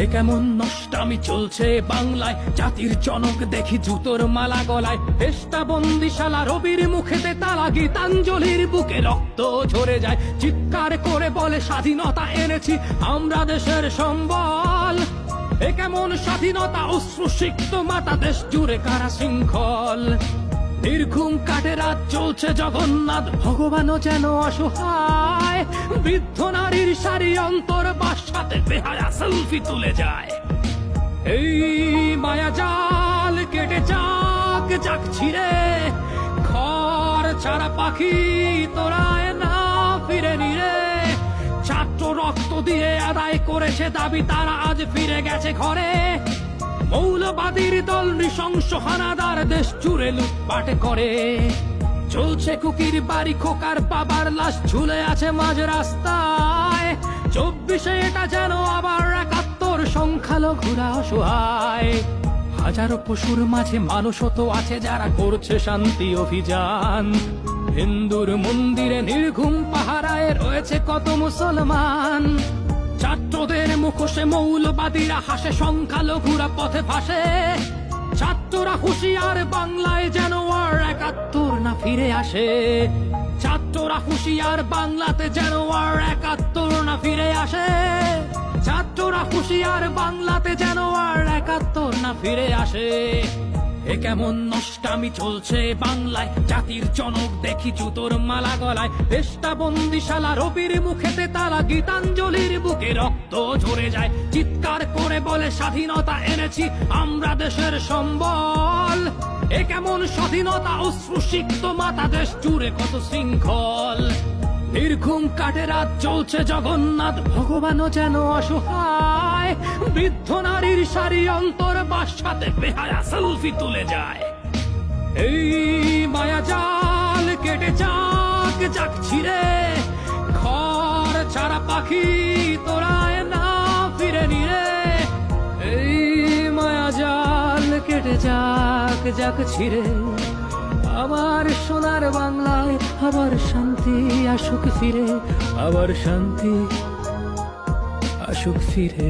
এ কেমন নষ্টামি চলছে বাংলায়? জাতির জনক দেখি জুতোর মালা গলায়। চেষ্টা বন্দিশালা, রবির মুখেতে তালা গীতাঞ্জলির বুকে রক্ত ঝরে যায়। চিৎকার করে বলে, স্বাধীনতা এনেছি, আমরা দেশের সম্বল। এ কেমন স্বাধীনতা, অশ্রুসিক্ত মাতা দেশ জুড়ে কারা শৃঙ্খল? নির্ঘুম কাটে রাত, চলছে জগন্নাথ। ভগবানও যেন অসহায়। বৃদ্ধ নারীর সারি অন্তর বাসাতে বেহায়া সেলফি তুলে যায়। এই মায়া জাল কেটে যাক যাক ছিড়ে। ঘর ছাড়া পাখি তোরায় না ফিরে নিরে। ছাত্র রক্ত দিয়ে আদায় করেছে দাবি, তারা আজ ফিরে গেছে ঘরে। মৌলবাদীর দল নৃশংস হানাদার দেশ জুড়ে লুটপাট করে। চলছে কুকির বাড়ি, খোকার বাবার লাশ ঝুলে আছে মাঝ রাস্তায়। চব্বিশে এটা যেন আবার একাত্তর হাজারো পশুর মাঝে মানুষও তো আছে যারা করছে শান্তি অভিযান। হিন্দুর মন্দিরে নির্ঘুম পাহারায় রয়েছে কত মুসলমান। ছাত্রদের মুখোশে মৌলবাদীরা হাসে, সংখ্যালঘুরা পথে ভাসে। ছাত্ররা হুঁশিয়ার বাংলায় যেন আর একাত্তর না ফিরে আসে। ছাত্ররা হুঁশিয়ার বাংলাতে যেন আর একাত্তর না ফিরে আসে। ছাত্ররা হুঁশিয়ার বাংলাতে যেন আর একাত্তর না ফিরে আসে। এ কেমন নষ্টামি চলছে বাংলায়? জাতির জনক দেখি জুতোর মালা গলায়। দেশটা বন্দিশালা, রবির মুখেতে তালা গীতাঞ্জলির বুকে রক্ত ঝরে যায়। চিৎকার করে বলে, স্বাধীনতা এনেছি, আমরা দেশের সম্বল। এ কেমন স্বাধীনতা, অশ্রুসিক্ত মাতা দেশ জুড়ে কত শৃঙ্খল। নির্ঘুম কাটে রাত, চলছে জগন্নাথ, ভগবানও যেন অসহায়। বৃদ্ধ নারীর সারি অন্তর বাসাতে বেহায়া সেলফি তুলে যায়। এই মায়া জাল কেটে যাক যাক ছিড়ে ঘর ছাড়া পাখি তোরায় না ফিরে নিরে এই মায়া জাল কেটে যাক যাক ছিড়ে, আবার সোনার বাংলায় আবার শান্তি আসুক ফিরে, আবার শান্তি আসুক ফিরে।